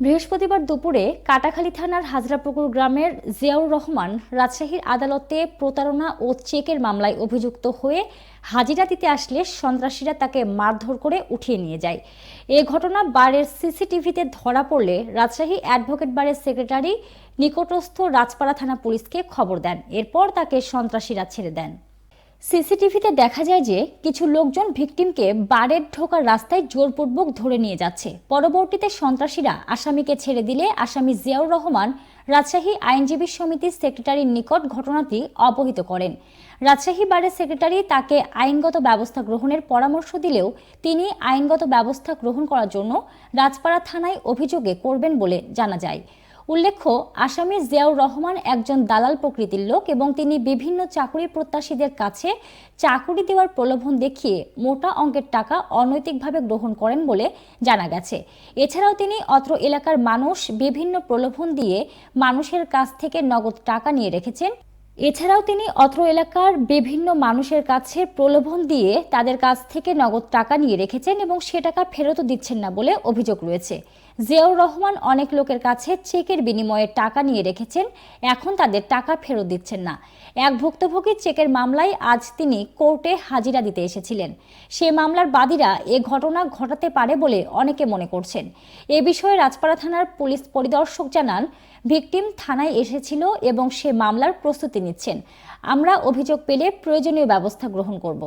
বৃহস্পতিবার দুপুরে কাটাখালী থানার হাজরাপুকুর গ্রামের জিয়াউর রহমান রাজশাহীর আদালতে প্রতারণা ও চেকের মামলায় অভিযুক্ত হয়ে হাজিরা দিতে আসলে সন্ত্রাসীরা তাকে মারধর করে উঠিয়ে নিয়ে যায়। এ ঘটনা বারের সিসিটিভিতে ধরা পড়লে রাজশাহী অ্যাডভোকেট বারের সেক্রেটারি নিকটস্থ রাজপাড়া থানা পুলিশকে খবর দেন। এরপর তাকে সন্ত্রাসীরা ছেড়ে দেন। সিসিটিভিতে দেখা যায় যে কিছু লোকজন ভিকটিমকে বারের ঢোকার রাস্তায় জোরপূর্বক ধরে নিয়ে যাচ্ছে। পরবর্তীতে সন্ত্রাসীরা আসামিকে ছেড়ে দিলে আসামি জিয়াউর রহমান রাজশাহী আইনজীবী সমিতির সেক্রেটারির নিকট ঘটনাটি অবহিত করেন। রাজশাহী বারের সেক্রেটারি তাকে আইনগত ব্যবস্থা গ্রহণের পরামর্শ দিলেও তিনি আইনগত ব্যবস্থা গ্রহণ করার জন্য রাজপাড়া থানায় অভিযোগে করবেন বলে জানা যায়। উল্লেখ্য, আসামি জিয়াউর রহমান একজন দালাল প্রকৃতির লোক এবং তিনি বিভিন্ন চাকরি প্রত্যাশীদের কাছে চাকরি দেওয়ার প্রলোভন দেখিয়ে মোটা অঙ্কের টাকা অনৈতিকভাবে গ্রহণ করেন বলে জানা গেছে। এছাড়াও তিনি অত্র এলাকার মানুষ বিভিন্ন প্রলোভন দিয়ে মানুষের কাছ থেকে নগদ টাকা নিয়ে রেখেছেন। এছাড়াও তিনি অত্র এলাকার বিভিন্ন মানুষের কাছে প্রলোভন দিয়ে তাদের কাছ থেকে নগদ টাকা নিয়ে রেখেছেন এবং সে টাকা ফেরতও দিচ্ছেন না বলে অভিযোগ রয়েছে। জিয়াউর রহমান অনেক লোকের কাছে চেকের বিনিময়ে টাকা নিয়ে রেখেছেন, এখন তাদের টাকা ফেরত দিচ্ছেন না। এক ভুক্তভোগীর চেকের মামলায় আজ তিনি কোর্টে হাজিরা দিতে এসেছিলেন। সে মামলার বাদীরা এ ঘটনা ঘটাতে পারে বলে অনেকে মনে করছেন। এ বিষয়ে রাজপাড়া থানার পুলিশ পরিদর্শক জানান, ভিকটিম থানায় এসেছিল এবং সে মামলার প্রস্তুতি নিচ্ছেন। আমরা অভিযোগ পেলে প্রয়োজনীয় ব্যবস্থা গ্রহণ করব।